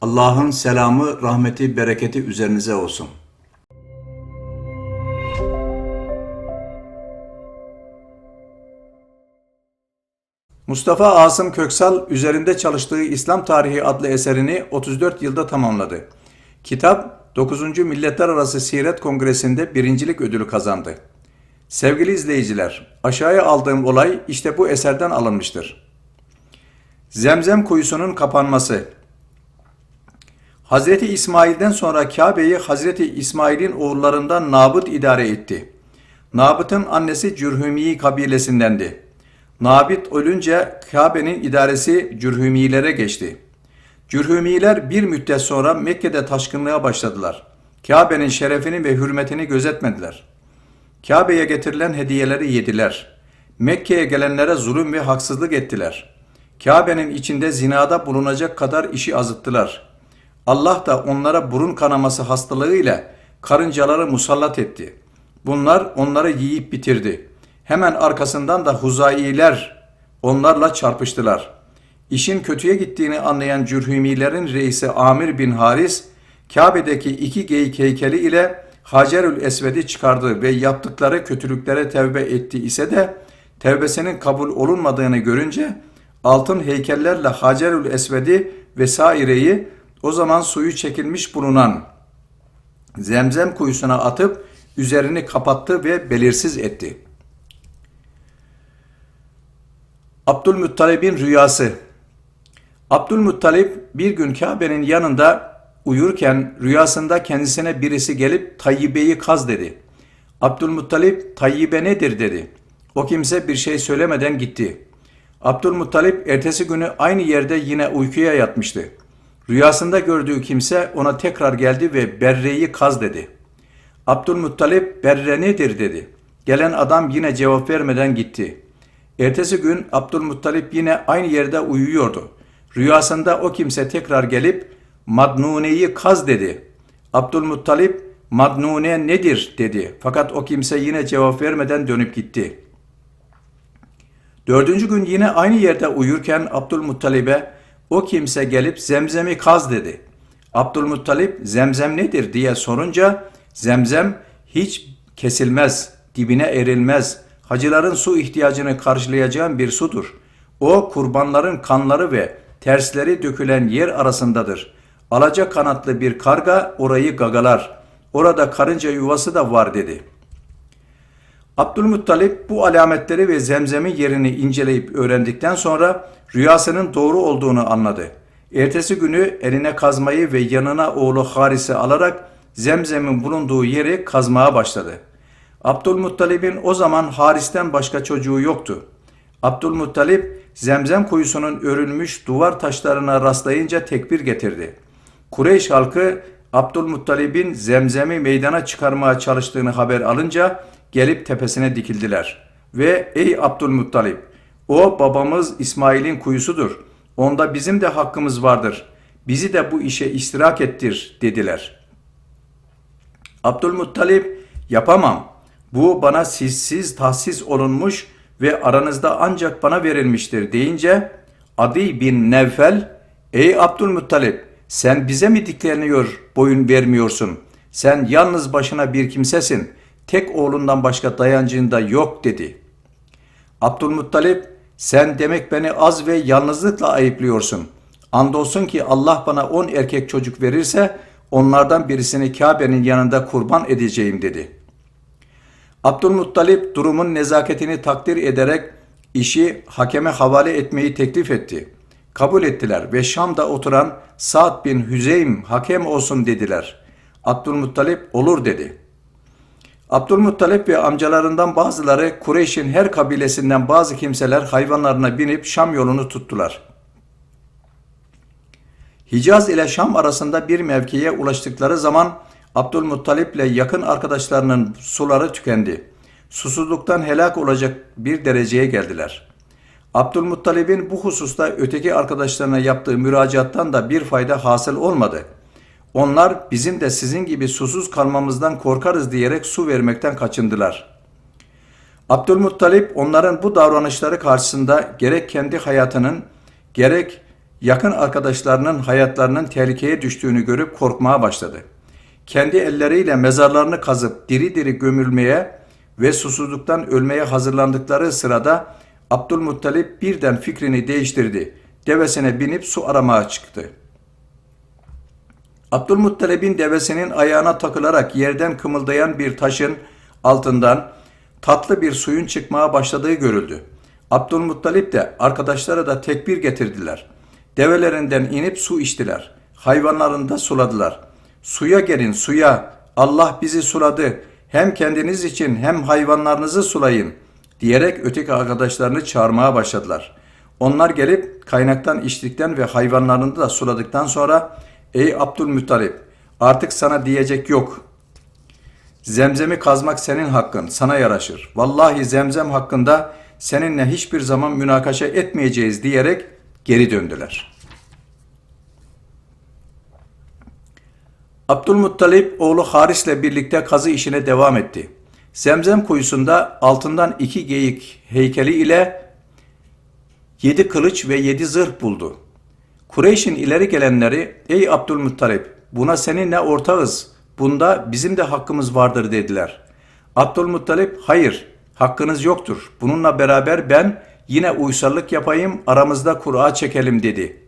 Allah'ın selamı, rahmeti, bereketi üzerinize olsun. Mustafa Asım Köksal üzerinde çalıştığı İslam Tarihi adlı eserini 34 yılda tamamladı. Kitap 9. Milletler Arası Siret Kongresi'nde birincilik ödülü kazandı. Sevgili izleyiciler, aşağıya aldığım olay işte bu eserden alınmıştır. Zemzem kuyusunun kapanması Hazreti İsmail'den sonra Kabe'yi Hazreti İsmail'in oğullarından Nabıt idare etti. Nabıt'ın annesi Cürhümi kabilesindendi. Nabit ölünce Kabe'nin idaresi Cürhümilere geçti. Cürhümiler bir müddet sonra Mekke'de taşkınlığa başladılar. Kabe'nin şerefini ve hürmetini gözetmediler. Kabe'ye getirilen hediyeleri yediler. Mekke'ye gelenlere zulüm ve haksızlık ettiler. Kabe'nin içinde zinada bulunacak kadar işi azıttılar. Allah da onlara burun kanaması hastalığıyla karıncaları musallat etti. Bunlar onları yiyip bitirdi. Hemen arkasından da Huzailer onlarla çarpıştılar. İşin kötüye gittiğini anlayan Cürhümilerin reisi Amir bin Haris, Kabe'deki iki geyik heykeli ile Hacerül Esved'i çıkardı ve yaptıkları kötülüklere tevbe etti ise de tevbesinin kabul olunmadığını görünce altın heykellerle Hacerül Esved'i vesaireyi o zaman suyu çekilmiş bulunan zemzem kuyusuna atıp üzerini kapattı ve belirsiz etti. Abdülmuttalib'in rüyası Abdülmuttalip bir gün Kabe'nin yanında uyurken rüyasında kendisine birisi gelip Tayyibe'yi kaz dedi. Abdülmuttalip Tayyibe nedir dedi. O kimse bir şey söylemeden gitti. Abdülmuttalip ertesi günü aynı yerde yine uykuya yatmıştı. Rüyasında gördüğü kimse ona tekrar geldi ve Berre'yi kaz dedi. Abdülmuttalip Berre nedir dedi. Gelen adam yine cevap vermeden gitti. Ertesi gün Abdülmuttalip yine aynı yerde uyuyordu. Rüyasında o kimse tekrar gelip Madnune'yi kaz dedi. Abdülmuttalip Madnune nedir dedi. Fakat o kimse yine cevap vermeden dönüp gitti. Dördüncü gün yine aynı yerde uyurken Abdülmuttalib'e o kimse gelip zemzemi kaz dedi. Abdülmuttalip zemzem nedir diye sorunca zemzem hiç kesilmez, dibine erilmez, hacıların su ihtiyacını karşılayacağın bir sudur. O kurbanların kanları ve tersleri dökülen yer arasındadır. Alaca kanatlı bir karga orayı gagalar. Orada karınca yuvası da var dedi. Abdülmuttalip bu alametleri ve zemzemin yerini inceleyip öğrendikten sonra rüyasının doğru olduğunu anladı. Ertesi günü eline kazmayı ve yanına oğlu Haris'i alarak zemzemin bulunduğu yeri kazmaya başladı. Abdülmuttalib'in o zaman Haris'ten başka çocuğu yoktu. Abdülmuttalip zemzem kuyusunun örülmüş duvar taşlarına rastlayınca tekbir getirdi. Kureyş halkı Abdülmuttalib'in zemzemi meydana çıkarmaya çalıştığını haber alınca gelip tepesine dikildiler. Ve ey Abdülmuttalip o babamız İsmail'in kuyusudur. Onda bizim de hakkımız vardır. Bizi de bu işe iştirak ettir dediler. Abdülmuttalip yapamam. Bu bana sizsiz tahsis olunmuş ve aranızda ancak bana verilmiştir deyince Adi bin Nevfel ey Abdülmuttalip sen bize mi dikleniyor boyun vermiyorsun? Sen yalnız başına bir kimsesin. Tek oğlundan başka dayancın da yok dedi. Abdülmuttalip sen demek beni az ve yalnızlıkla ayıplıyorsun. Andolsun ki Allah bana on erkek çocuk verirse onlardan birisini Kabe'nin yanında kurban edeceğim dedi. Abdülmuttalip durumun nezaketini takdir ederek işi hakeme havale etmeyi teklif etti. Kabul ettiler ve Şam'da oturan Sa'd bin Hüzeym hakem olsun dediler. Abdülmuttalip olur dedi. Abdülmuttalip ve amcalarından bazıları Kureyş'in her kabilesinden bazı kimseler hayvanlarına binip Şam yolunu tuttular. Hicaz ile Şam arasında bir mevkiye ulaştıkları zaman Abdülmuttalip ile yakın arkadaşlarının suları tükendi. Susuzluktan helak olacak bir dereceye geldiler. Abdülmuttalib'in bu hususta öteki arkadaşlarına yaptığı müracaattan da bir fayda hasıl olmadı. Onlar bizim de sizin gibi susuz kalmamızdan korkarız diyerek su vermekten kaçındılar. Abdülmuttalip onların bu davranışları karşısında gerek kendi hayatının gerek yakın arkadaşlarının hayatlarının tehlikeye düştüğünü görüp korkmaya başladı. Kendi elleriyle mezarlarını kazıp diri diri gömülmeye ve susuzluktan ölmeye hazırlandıkları sırada Abdülmuttalip birden fikrini değiştirdi. Devesine binip su aramaya çıktı. Abdülmuttalib'in devesinin ayağına takılarak yerden kımıldayan bir taşın altından tatlı bir suyun çıkmaya başladığı görüldü. Abdülmuttalip de arkadaşları da tekbir getirdiler. Develerinden inip su içtiler. Hayvanlarını da suladılar. Suya gelin suya. Allah bizi suladı. Hem kendiniz için hem hayvanlarınızı sulayın diyerek öteki arkadaşlarını çağırmaya başladılar. Onlar gelip kaynaktan içtikten ve hayvanlarını da suladıktan sonra Ey Abdülmuttalip artık sana diyecek yok. Zemzemi kazmak senin hakkın, sana yaraşır. Vallahi zemzem hakkında seninle hiçbir zaman münakaşa etmeyeceğiz diyerek geri döndüler. Abdülmuttalip oğlu Haris'le birlikte kazı işine devam etti. Zemzem kuyusunda altından iki geyik heykeli ile yedi kılıç ve yedi zırh buldu. Kureyş'in ileri gelenleri ey Abdülmuttalip buna seninle ortağız bunda bizim de hakkımız vardır dediler. Abdülmuttalip hayır hakkınız yoktur bununla beraber ben yine uysallık yapayım aramızda Kur'a çekelim dedi.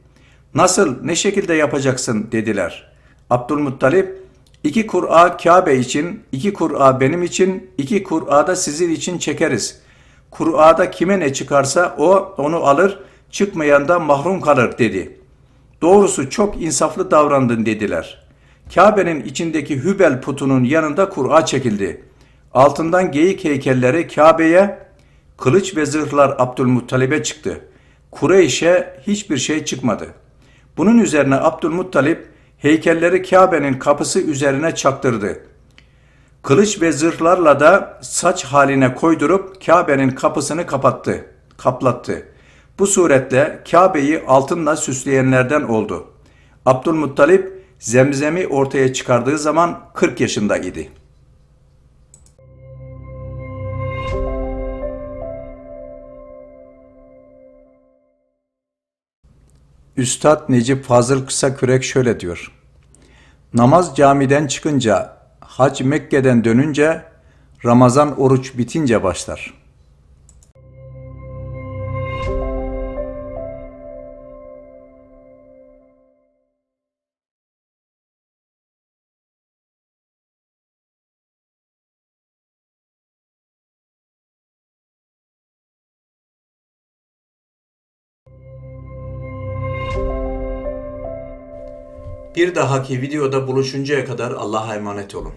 Nasıl ne şekilde yapacaksın dediler. Abdülmuttalip iki Kur'a Kabe için, iki Kur'a benim için, iki Kur'a da sizin için çekeriz. Kur'a'da kime ne çıkarsa o onu alır, çıkmayan da mahrum kalır dedi.'' Doğrusu çok insaflı davrandın dediler. Kabe'nin içindeki Hübel putunun yanında Kur'a çekildi. Altından geyik heykelleri Kabe'ye, kılıç ve zırhlar Abdülmuttalib'e çıktı. Kureyş'e hiçbir şey çıkmadı. Bunun üzerine Abdülmuttalip heykelleri Kabe'nin kapısı üzerine çaktırdı. Kılıç ve zırhlarla da saç haline koydurup Kabe'nin kapısını kapattı, kaplattı. Bu suretle Kabe'yi altınla süsleyenlerden oldu. Abdülmuttalip zemzemi ortaya çıkardığı zaman 40 yaşında idi. Üstad Necip Fazıl Kısakürek şöyle diyor. Namaz camiden çıkınca, hac Mekke'den dönünce, Ramazan oruç bitince başlar.'' Bir dahaki videoda buluşuncaya kadar Allah'a emanet olun.